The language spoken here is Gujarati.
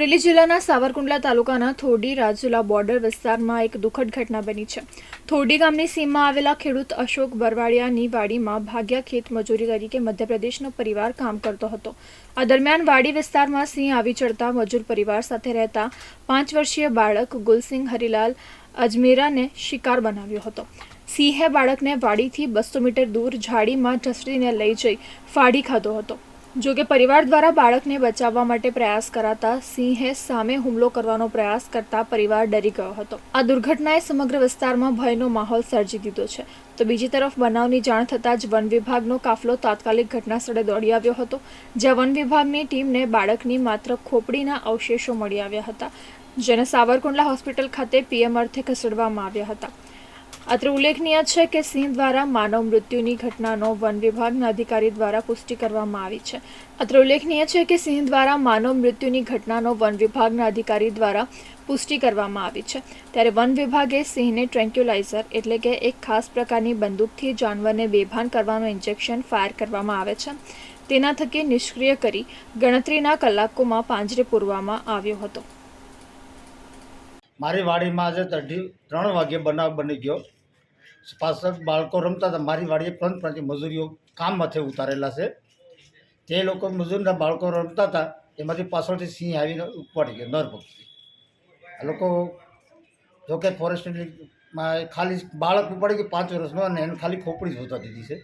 અમરેલી જિલ્લાના સાવરકુંડલા તાલુકાના થોડી રાજુલા બોર્ડર વિસ્તારમાં એક દુઃખદ ઘટના બની છે. થોડી ગામની સીમમાં આવેલા ખેડૂત અશોક બરવાડિયાની વાડીમાં ભાગ્યા ખેત મજૂરી તરીકે મધ્યપ્રદેશનો પરિવાર કામ કરતો હતો. આ દરમિયાન વાડી વિસ્તારમાં સિંહ આવી ચડતા મજૂર પરિવાર સાથે રહેતા પાંચ વર્ષીય બાળક ગુલસિંહ હરિલાલ અજમેરાને શિકાર બનાવ્યો હતો. સિંહે બાળકને વાડીથી બસો મીટર દૂર ઝાડીમાં ઢસડીને લઈ જઈ ફાડી ખાધો હતો. જો કે પરિવાર દ્વારા બાળકને બચાવવા માટે પ્રયાસ કરાતા સિંહે સામે હુમલો કરવાનો પ્રયાસ કરતા પરિવાર ડરી ગયો હતો. આ દુર્ઘટનાએ સમગ્ર વિસ્તારમાં ભયનો માહોલ સર્જી દીધો છે. તો બીજી તરફ બનાવની જાણ થતાં જ વન વિભાગનો કાફલો તાત્કાલિક ઘટના સ્થળે દોડી આવ્યો હતો, જ્યાં વન વિભાગની ટીમને બાળકની માત્ર ખોપડીના અવશેષો મળી આવ્યા હતા, જેને સાવરકુંડલા હોસ્પિટલ ખાતે પીએમ અર્થે ખસેડવામાં આવ્યા હતા. અત્રે ઉલ્લેખનીય છે કે સિંહ દ્વારા માનવ મૃત્યુની ઘટનાનો વન વિભાગના અધિકારી દ્વારા પુષ્ટિ કરવામાં આવી છે. અત્રે ઉલ્લેખનીય છે કે સિંહ દ્વારા માનવ મૃત્યુની ઘટનાનો વન વિભાગના અધિકારી દ્વારા પુષ્ટિ કરવામાં આવી છે. ત્યારે વન વિભાગે સિંહને ટ્રેન્ક્યુલાઇઝર એટલે કે એક ખાસ પ્રકારની બંદૂકથી જાનવરને બેભાન કરવાનું ઇન્જેક્શન ફાયર કરવામાં આવે છે. તેના થકી નિષ્ક્રિય કરી ગણતરીના કલાકોમાં પાંજરે પૂરવામાં આવ્યો હતો. મારી વાડીમાં આજે ત્રણ વાગ્યે બનાવ બની ગયો. પાછળ બાળકો રમતા હતા. મારી વાડીએ ત્રણ પાંચ મજૂરીઓ કામ માથે ઉતારેલા છે. તે લોકો મજૂરના બાળકો રમતા હતા. એમાંથી પાછળથી સિંહ આવીને ઉપાડી ગયો, નર પક્ષી આ લોકો જોકે ફોરેસ્ટમાં ખાલી બાળક ઉપાડી ગયું પાંચ વર્ષનો અને એને ખાલી ખોપડી જોતા દીધી છે.